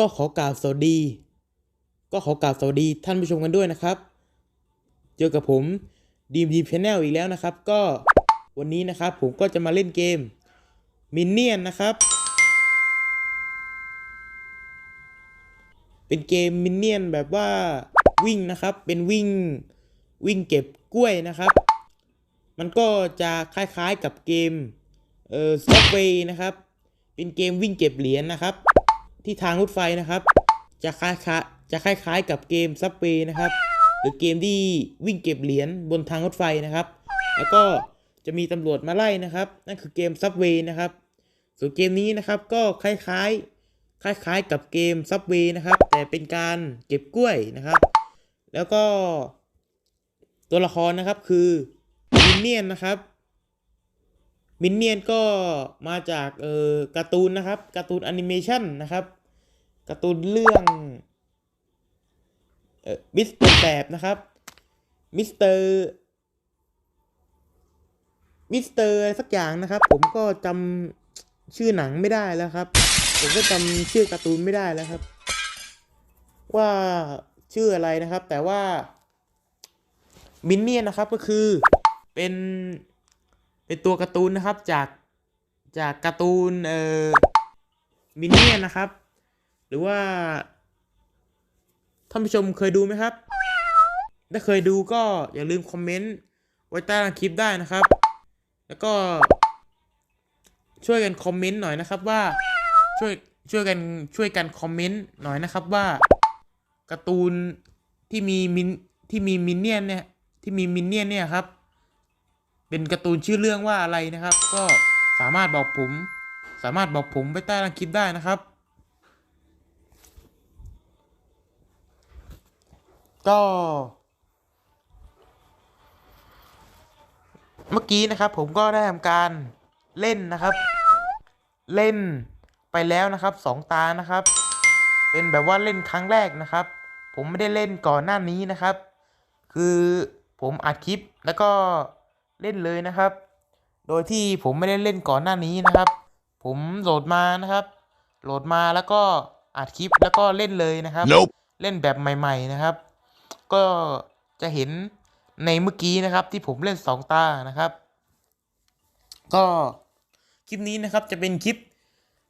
ก็ขอกราบสวัสดี ก็ขอกราบสวัสดีท่านผู้ชมกันด้วยนะครับ เจอกับผมดีมดีชแนลอีกแล้วนะครับ ก็วันนี้นะครับผมก็จะมาเล่นเกมมินเนี่ยนนะครับ เป็นเกมมินเนี่ยนแบบว่าวิ่งนะครับ เป็นวิ่งวิ่งเก็บกล้วยนะครับ มันก็จะคล้ายๆกับเกมเอ่อสต็อปเวย์นะครับ เป็นเกมวิ่งเก็บเหรียญนะครับ ที่ทางรถไฟนะครับ จะคล้ายๆจะคล้าย ๆ กับเกมซับเวย์นะครับ หรือเกมที่วิ่งเก็บเหรียญบนทางรถไฟนะครับ แล้วก็จะมีตำรวจมาไล่นะครับ นั่นคือเกมซับเวย์นะครับ ส่วนเกมนี้นะครับก็คล้ายๆ คล้าย ๆ กับเกมซับเวย์นะครับ แต่เป็นการเก็บกล้วยนะครับ แล้วก็ตัวละครนะครับคือมินเนี่ยนนะครับ มินเนี่ยนก็มาจากเอ่อการ์ตูนนะครับการ์ตูนแอนิเมชันนะครับการ์ตูนเรื่องเอ่อมิสเตอร์แสบนะครับมิสเตอร์มิสเตอร์อะไรสักอย่างนะครับ ผมก็จำชื่อหนังไม่ได้แล้วครับ ผมก็จำชื่อการ์ตูนไม่ได้แล้วครับ ว่าชื่ออะไรนะครับ แต่ว่ามินเนี่ยนนะครับก็คือเป็น เป็นตัวการ์ตูนนะครับจากจากการ์ตูนเอ่อมินเนี่ยนะครับ หรือว่าท่านผู้ชมเคยดูไหมครับ ถ้าเคยดูก็อย่าลืมคอมเมนต์ไว้ใต้คลิปได้นะครับ แล้วก็ช่วยกันคอมเมนต์หน่อยนะครับว่าช่วยช่วยกันช่วยกันคอมเมนต์หน่อยนะครับว่าการ์ตูนที่มีมินที่มีมินเนี่ยนเนี่ยที่มีมินเนี่ยนเนี่ยครับ เป็นการ์ตูนชื่อเรื่องว่าอะไรนะครับ ก็สามารถบอกผม สามารถบอกผมไปใต้ล่างคลิปได้นะครับ ก็ เมื่อกี้นะครับผมก็ได้ทำการเล่นนะครับ เล่นไปแล้วนะครับสองตานะครับ เป็นแบบว่าเล่นครั้งแรกนะครับ ผมไม่ได้เล่นก่อนหน้านี้นะครับ คือผมอัดคลิปแล้วก็ เล่นเลยนะครับ โดยที่ผมไม่ได้เล่นก่อนหน้านี้นะครับ ผมโหลดมานะครับ โหลดมาแล้วก็อัดคลิปแล้วก็เล่นเลยนะครับ Nope เล่นแบบใหม่ ๆนะครับ ก็จะเห็นในเมื่อกี้นะครับที่ผมเล่นสองตานะครับ ก็คลิปนี้นะครับจะเป็นคลิป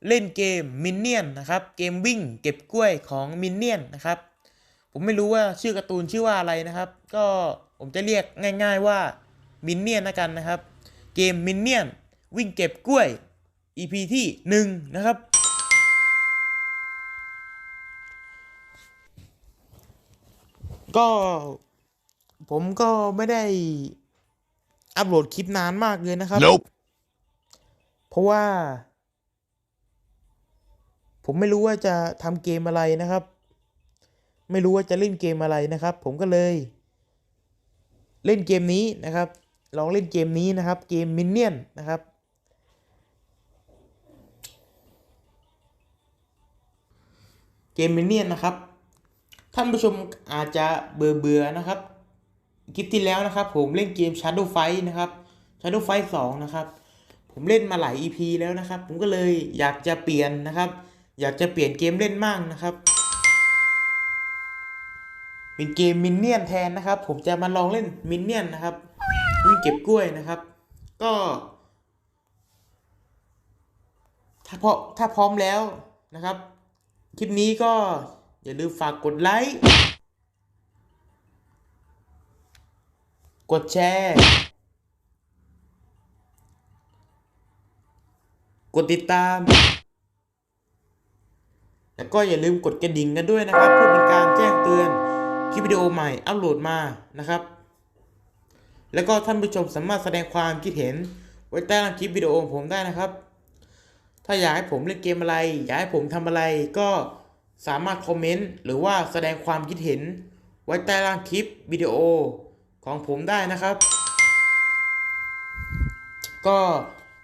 เล่นเกมมินเนี่ยนนะครับเกมวิ่งเก็บกล้วยของมินเนี่ยนนะครับ ผมไม่รู้ว่าชื่อการ์ตูนชื่อว่าอะไรนะครับ ก็ผมจะเรียกง่าย ๆว่า มินเนี่ยนนะกันนะครับ เกมมินเนี่ยนวิ่งเก็บกล้วย EP ที่หนึ่งนะครับ ก็ผมก็ไม่ได้อัปโหลดคลิปนานมากเลยนะครับ Nope. เพราะว่า ผมไม่รู้ว่าจะทำเกมอะไรนะครับ ไม่รู้ว่าจะเล่นเกมอะไรนะครับ ผมก็เลย เล่นเกมนี้นะครับ ลองเล่นเกมนี้นะครับ เกมมินเนี่ยนนะครับ เกมมินเนี่ยนนะครับ ท่านผู้ชมอาจจะเบื่อเบื่อนะครับ คลิปที่แล้วนะครับ ผมเล่นเกม Shadow Fight นะครับ Shadow Fight 2 นะครับ ผมเล่นมาหลาย EP แล้วนะครับ ผมก็เลยอยากจะเปลี่ยนนะครับ อยากจะเปลี่ยนเกมเล่นมั่งนะครับเป็นเกมมินเนี่ยนแทนนะครับ ผมจะมาลองเล่นมินเนี่ยนนะครับ วิ่งเก็บกล้วยนะครับ ก็ ถ้าพอถ้าพร้อมแล้วนะครับ คลิปนี้ก็อย่าลืมฝากกดไลค์ กดแชร์ กดติดตาม แล้วก็อย่าลืมกดกระดิ่งกันด้วยนะครับ เพื่อเป็นการแจ้งเตือนคลิปวิดีโอใหม่อัปโหลดมานะครับ แล้วก็ท่านผู้ชมสามารถแสดงความคิดเห็นไว้ใต้ล่างคลิปวิดีโอของผมได้นะครับ ถ้าอยากให้ผมเล่นเกมอะไร อยากให้ผมทำอะไรก็สามารถคอมเมนต์หรือว่าแสดงความคิดเห็น ไว้ใต้ล่างคลิปวิดีโอของผมได้นะครับ ก็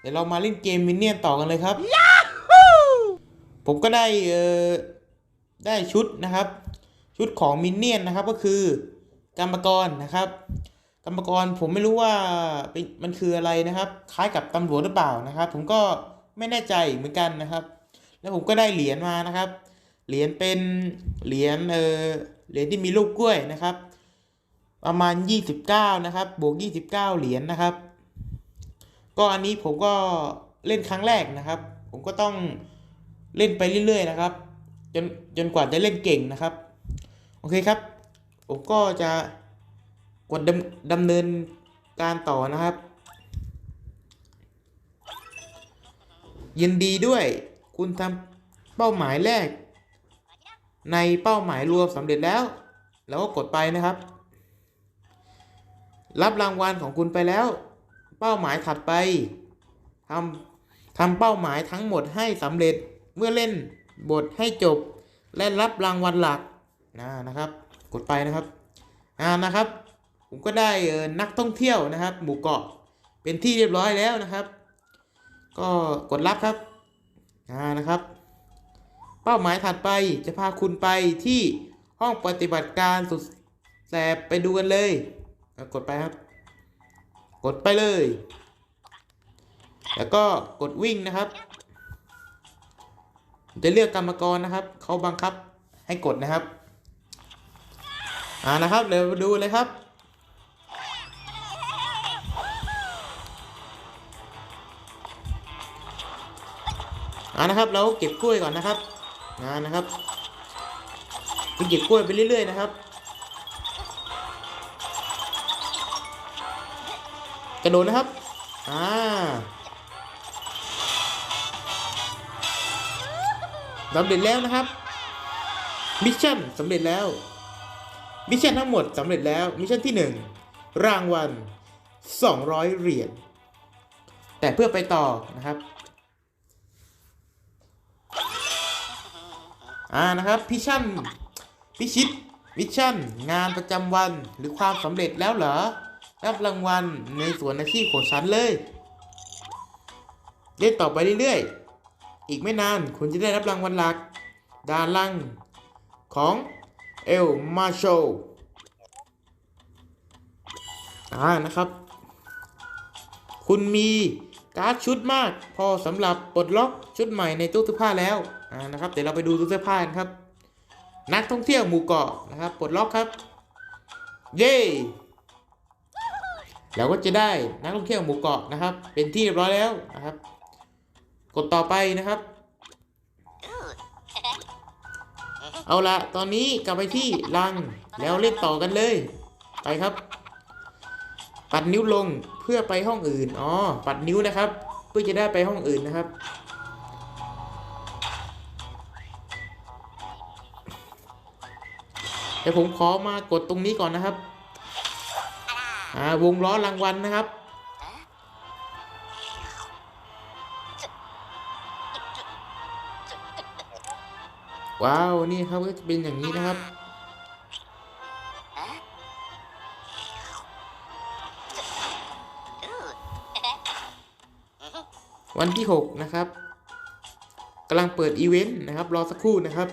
เดี๋ยวเรามาเล่นเกมมินเนี่ยนต่อกันเลยครับ ผมก็ได้เออได้ชุดนะครับ ชุดของมินเนี่ยนนะครับก็คือ กรรมกรนะครับ กรรมกรผมไม่รู้ว่าเป็นมันคืออะไรนะครับ คล้ายกับตำรวจหรือเปล่านะครับ ผมก็ไม่แน่ใจเหมือนกันนะครับ แล้วผมก็ได้เหรียญมานะครับ เหรียญเป็นเหรียญเออเหรียญที่มีรูปกล้วยนะครับ ประมาณ 29 นะครับ บวก 29 เหรียญนะครับ ก็อันนี้ผมก็เล่นครั้งแรกนะครับ ผมก็ต้องเล่นไปเรื่อย ๆ นะครับ จนจนกว่าจะเล่นเก่งนะครับ โอเคครับ ผมก็จะ กดดำดำเนินการต่อนะครับ ยินดีด้วย คุณทำเป้าหมายแรก ในเป้าหมายรวมสำเร็จแล้ว แล้วก็กดไปนะครับ รับรางวัลของคุณไปแล้ว เป้าหมายถัดไปทำทำเป้าหมายทั้งหมดให้สำเร็จเมื่อเล่นบทให้จบ และรับรางวัลหลักนะนะครับ กดไปนะครับ อ่านะครับ ผมก็ได้เออนักท่องเที่ยวนะครับ หมู่เกาะเป็นที่เรียบร้อยแล้วนะครับ ก็กดรับครับอ่านะครับ เป้าหมายถัดไปจะพาคุณไปที่ห้องปฏิบัติการสุดแสบไปดูกันเลยกดไปครับ กดไปเลย แล้วก็กดวิ่งนะครับ จะเลือกกรรมกรนะครับ เขาบังคับให้กดนะครับ อ่านะครับ เดี๋ยวดูเลยครับ อ่านะครับ เราเก็บกล้วยก่อนนะครับอ่านะครับไปเก็บกล้วยไปเรื่อยๆนะครับ กระโดดนะครับอ่าสำเร็จแล้วนะครับมิชชั่นสำเร็จแล้วมิชชั่นทั้งหมดสำเร็จแล้วมิชชั่นที่ 1 รางวัล 200 เหรียญแต่เพื่อไปต่อนะครับ อ่านะครับพิชชั่นพิชิตมิชชั่น งานประจำวันหรือความสำเร็จแล้วเหรอ รับรางวัลในส่วนอาชีพของฉันเลย เล่นต่อไปเรื่อยๆ อีกไม่นานคุณจะได้รับรางวัลหลัก ดาล่างของเอลมาโชอ่านะครับ คุณมีการ์ดชุดมาก พอสำหรับปลดล็อกชุดใหม่ในตู้เสื้อผ้าแล้ว อ่านะครับ เดี๋ยวเราไปดูตู้เสื้อผ้ากันครับ นักท่องเที่ยวหมู่เกาะนะครับปลดล็อกครับ เย้เราก็จะได้นักท่องเที่ยวหมู่เกาะนะครับ เป็นที่เรียบร้อยแล้วนะครับ กดต่อไปนะครับ เอาละตอนนี้กลับไปที่รังแล้วเล่นต่อกันเลย ไปครับ ปัดนิ้วลงเพื่อไปห้องอื่นอ๋อปัดนิ้วนะครับ เพื่อจะได้ไปห้องอื่นนะครับ ดี๋ยวผมขอมากดตรงนี้ก่อนนะครับอ่าวงล้อรางวัลนะครับ ว้าวนี่ครับก็จะเป็นอย่างนี้นะครับวันที่ 6 นะครับกำลังเปิดอีเวนต์นะครับ รอสักครู่นะครับ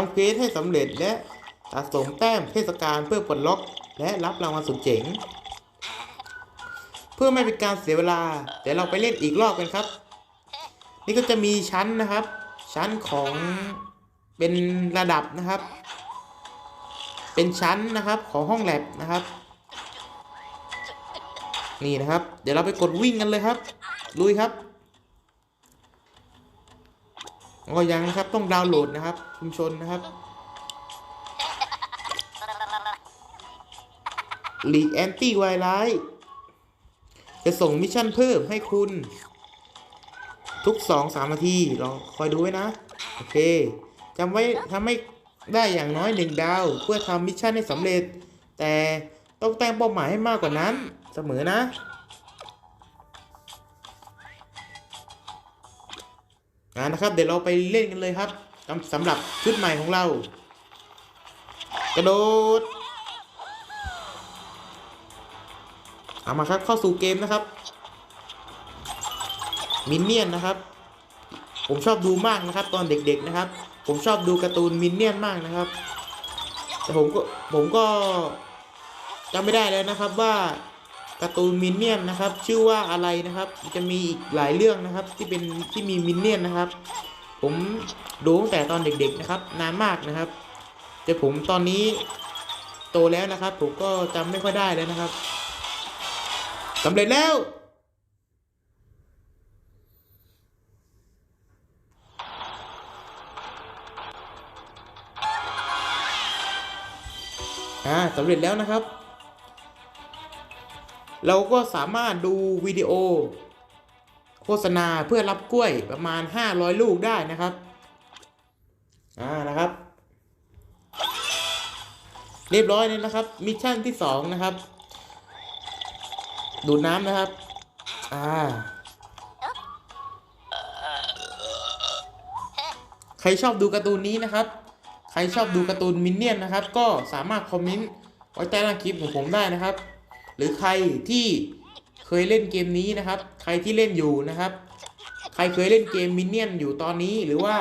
ทำเควสให้สำเร็จและสะสมแต้มเทศกาลเพื่อปลดล็อกและรับรางวัลสุดเจ๋ง เพื่อไม่เป็นการเสียเวลา เดี๋ยวเราไปเล่นอีกรอบกันครับ นี่ก็จะมีชั้นนะครับ ชั้นของเป็นระดับนะครับ เป็นชั้นนะครับของห้องแลบนะครับ นี่นะครับ เดี๋ยวเราไปกดวิ่งกันเลยครับลุยครับ ก็ยังนะครับต้องดาวน์โหลดนะครับชุมชนนะครับหลีกแอนตี้ไวรัสจะส่งมิชชั่นเพิ่มให้คุณ ทุก2-3นาทีลอคอยดูไว้นะ โอเคจำไว้ทำให้ได้อย่างน้อยหนึ่งดาว เพื่อทำมิชชั่นให้สำเร็จ แต่ต้องแต่งเป้าหมายให้มากกว่านั้นเสมอนะ นะครับ เดี๋ยวเราไปเล่นกันเลยครับสำหรับชุดใหม่ของเรา กระโดด เอามาครับเข้าสู่เกมนะครับ มินเนี่ยนนะครับ ผมชอบดูมากนะครับ ตอนเด็กๆนะครับ ผมชอบดูการ์ตูนมินเนี่ยนมากนะครับ แต่ผมก็ผมก็จำไม่ได้แล้วนะครับว่า การ์ตูนมินเนี่ยนนะครับ ชื่อว่าอะไรนะครับ จะมีอีกหลายเรื่องนะครับ ที่เป็นที่มีมินเนี่ยนนะครับ ผมดูตั้งแต่ตอนเด็กๆนะครับ นานมากนะครับ แต่ผมตอนนี้โตแล้วนะครับ ผมก็จำไม่ค่อยได้แล้วนะครับสำเร็จแล้วอ่าสำเร็จแล้วนะครับ เราก็สามารถดูวิดีโอ โฆษณาเพื่อรับกล้วยประมาณ 500 ลูกได้นะครับ อ่านะครับ เรียบร้อยเลยนะครับ มิชชั่นที่ 2 นะครับ ดูดน้ำนะครับ อ่า ใครชอบดูการ์ตูนนี้นะครับ ใครชอบดูการ์ตูนมินเนี่ยนนะครับ ก็สามารถคอมเมนต์ไว้ใต้ล่างคลิปของผมได้นะครับ หรือใครที่เคยเล่นเกมนี้นะครับ ใครที่เล่นอยู่นะครับ ใครเคยเล่นเกมมินเนี่ยนอยู่ตอนนี้หรือว่า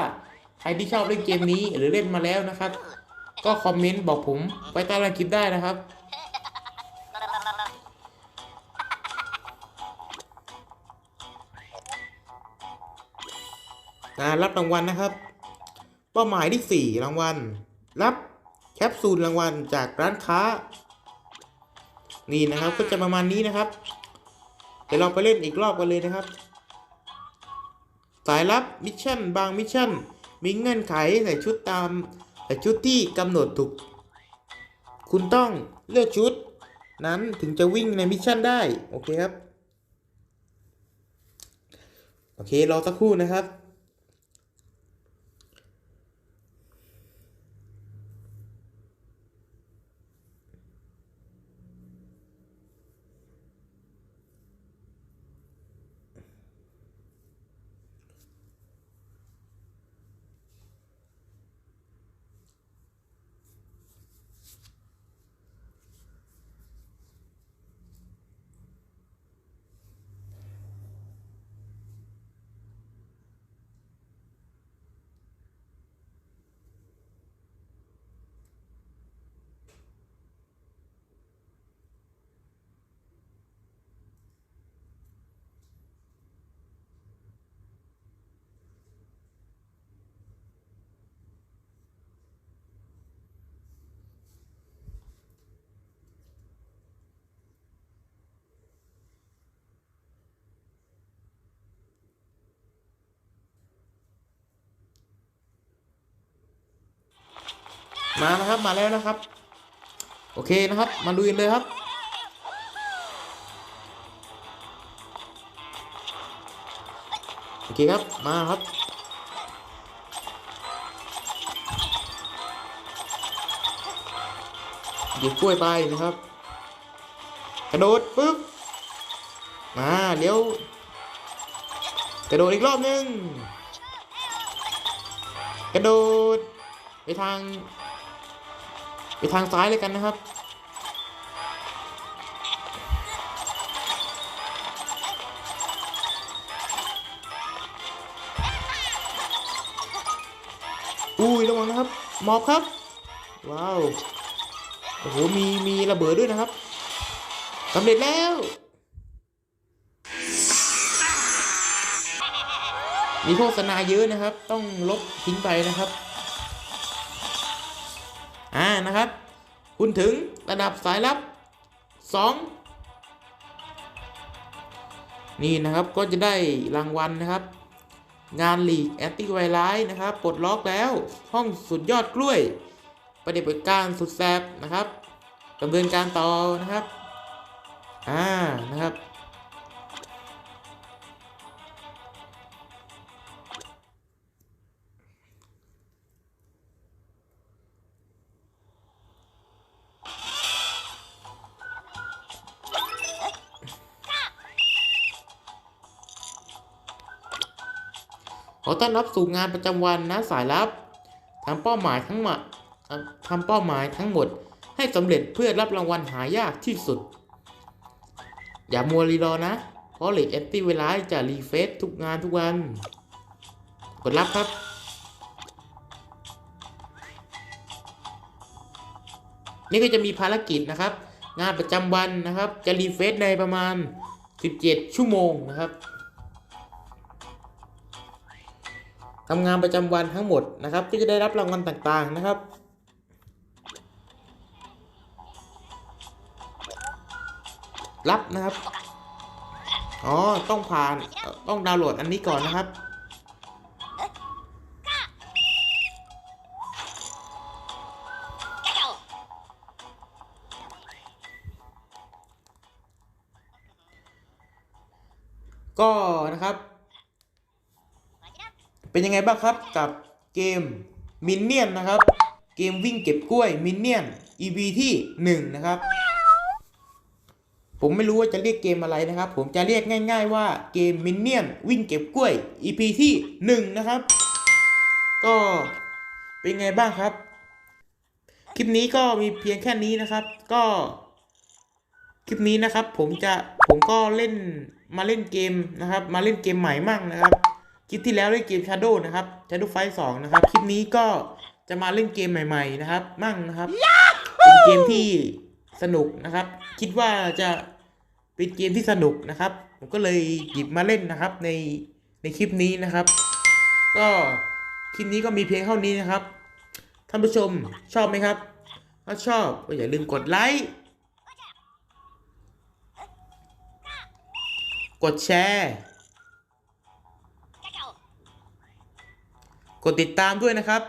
ใครที่ชอบเล่นเกมนี้หรือเล่นมาแล้วนะครับ ก็คอมเมนต์บอกผมไว้ใต้ล่างคลิปได้นะครับ นะรับรางวัลนะครับ เป้าหมายที่ 4 รางวัล รับแคปซูลรางวัลจากร้านค้า นี่นะครับก็จะประมาณนี้นะครับ เดี๋ยวเราไปเล่นอีกรอบกันเลยนะครับ สายลับมิชชั่นบางมิชชั่นมีเงื่อนไขใส่ชุดตามใส่ชุดที่กำหนดถูก คุณต้องเลือกชุด นั้นถึงจะวิ่งในมิชชั่นได้ โอเคครับ โอเค รอสักครู่นะครับ มานะครับมาแล้วนะครับ โอเคนะครับ มาดูกันเลยครับ โอเคครับมาครับหยิบกล้วยไปนะครับ กระโดดปึ๊บมาเดี๋ยวกระโดดอีกรอบนึง กระโดดไปทาง ไปทางซ้ายเลยกันนะครับ อุ้ยระวังนะครับหมอบครับ ว้าว โอ้โห มี มีระเบิดด้วยนะครับสำเร็จแล้วมีโฆษณาเยอะนะครับ ต้องลบทิ้งไปนะครับ อ่านะครับ คุณถึงระดับสายลับ 2 นี่นะครับก็จะได้รางวัลนะครับ งานหลีกแอนตี้ไวรัสนะครับปลดล็อกแล้วห้องสุดยอดกล้วยปฏิบัติการสุดแสบนะครับดำเนินการต่อนะครับ อ่านะครับ ขอต้อนรับสู่งานประจำวันนะสายลับทำเป้าหมายทั้งหมดทำเป้าหมายทั้งหมด ให้สำเร็จเพื่อรับรางวัลหายากที่สุด อย่ามัวรีรอนะ เพราะเหล็กแอนตี้เวลาจะรีเฟซทุกงานทุกวัน กดรับครับนี่ก็จะมีภารกิจนะครับ งานประจำวันนะครับ จะรีเฟซในประมาณ 17 ชั่วโมงนะครับ ทำงานประจำวันทั้งหมดนะครับ ก็จะได้รับรางวัลต่างๆนะครับ รับนะครับ อ๋อ ต้องผ่าน ต้องดาวน์โหลดอันนี้ก่อนนะครับ ก็นะครับ เป็นยังไงบ้างครับกับเกมมินเนี่ยนนะครับ เกมวิ่งเก็บกล้วยมินเนี่ยน EP ที่1นะครับ ผมไม่รู้ว่าจะเรียกเกมอะไรนะครับ ผมจะเรียกง่าย ๆ ว่าเกมมินเนี่ยนวิ่งเก็บกล้วย EP ที่1นะครับ ก็เป็นไงบ้างครับ คลิปนี้ก็มีเพียงแค่นี้นะครับ ก็คลิปนี้นะครับ ผมจะผมก็เล่นมาเล่นเกมนะครับ มาเล่นเกมใหม่มั่งนะครับ คลิปที่แล้วเล่นเกม Shadow นะครับ Shadow Fight 2 นะครับ คลิปนี้ก็จะมาเล่นเกมใหม่ ๆ นะครับ มั่งนะครับ เป็นเกมที่สนุกนะครับ คิดว่าจะเป็นเกมที่สนุกนะครับ ผมก็เลยหยิบมาเล่นนะครับ ในในคลิปนี้นะครับ ก็คลิปนี้ก็มีเพียงเท่านี้นะครับ ท่านผู้ชมชอบไหมครับ ถ้าชอบก็อย่าลืมกดไลค์ กดแชร์ กดติดตามด้วยนะครับ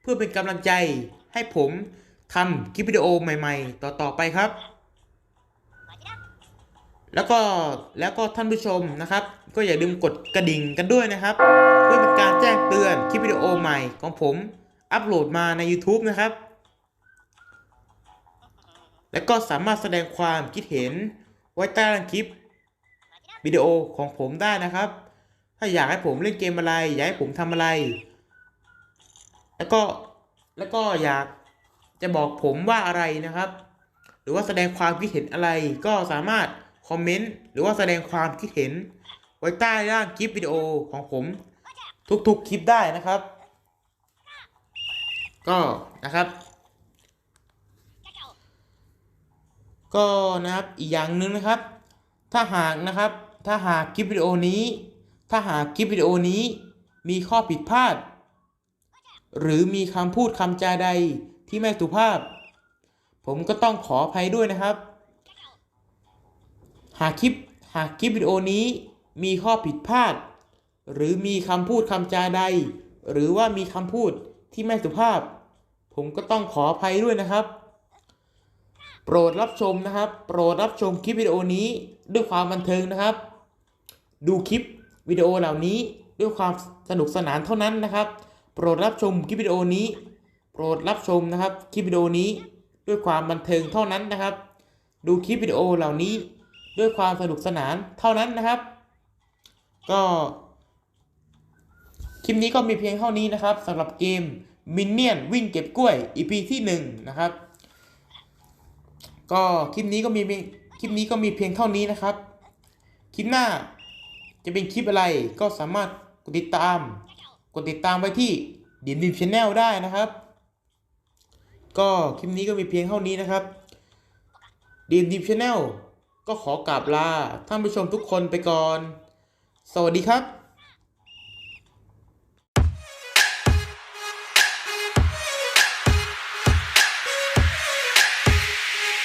เพื่อเป็นกำลังใจให้ผมทำคลิปวิดีโอใหม่ ๆ ต่อๆไปครับ แล้วก็แล้วก็ท่านผู้ชมนะครับ ก็อย่าลืมกดกระดิ่งกันด้วยนะครับ เพื่อเป็นการแจ้งเตือนคลิปวิดีโอใหม่ของผมอัปโหลดมาใน YouTube นะครับ และก็สามารถแสดงความคิดเห็นไว้ใต้คลิปวิดีโอของผมได้นะครับ ถ้าอยากให้ผมเล่นเกมอะไร อยากให้ผมทำอะไร แล้วก็แล้วก็อยากจะบอกผมว่าอะไรนะครับ หรือว่าแสดงความคิดเห็นอะไรก็สามารถคอมเมนต์หรือว่าแสดงความคิดเห็น ไว้ใต้ล่างคลิปวิดีโอของผม ทุกๆคลิปได้นะครับ ก็นะครับ ก็นะครับอีกอย่างหนึ่งนะครับ ถ้าหากนะครับ ถ้าหากคลิปวิดีโอนี้ ถ้าหากคลิปวิดีโอนี้มีข้อผิดพลาด หรือมีคำพูดคำจาใดที่ไม่สุภาพ ผมก็ต้องขออภัยด้วยนะครับ หากคลิปหากคลิปวิดีโอนี้มีข้อผิดพลาด หรือมีคำพูดคำจาใด หรือว่ามีคำพูดที่ไม่สุภาพ ผมก็ต้องขออภัยด้วยนะครับ โปรดรับชมนะครับ โปรดรับชมคลิปวิดีโอนี้ด้วยความบันเทิงนะครับ ดูคลิปวิดีโอเหล่านี้ด้วยความสนุกสนานเท่านั้นนะครับ ปรดรับชมคลิปวิดีโอนี้ โปรดรับชมนะครับคลิปวิดีโอนี้ด้วยความบันเทิงเท่านั้นนะครับ ดูคลิปวิดีโอเหล่านี้ด้วยความสนุกสนานเท่านั้นนะครับ ก็คลิปนี้ก็มีเพียงเท่านี้นะครับสำหรับเกมมินเนี่ยนวิ่งเก็บกล้วย EP ที่1นะครับ ก็คลิปนี้ก็มีคลิปนี้ก็มีเพียงเท่านี้นะครับ คลิปหน้าจะเป็นคลิปอะไรก็สามารถกดติดตาม กดติดตามไว้ที่ดินดิบชาแนลได้นะครับ ก็คลิปนี้ก็มีเพียงเท่านี้นะครับดินดิบชาแนลก็ขอกราบลาท่านผู้ชมทุกคนไปก่อน สวัสดีครับ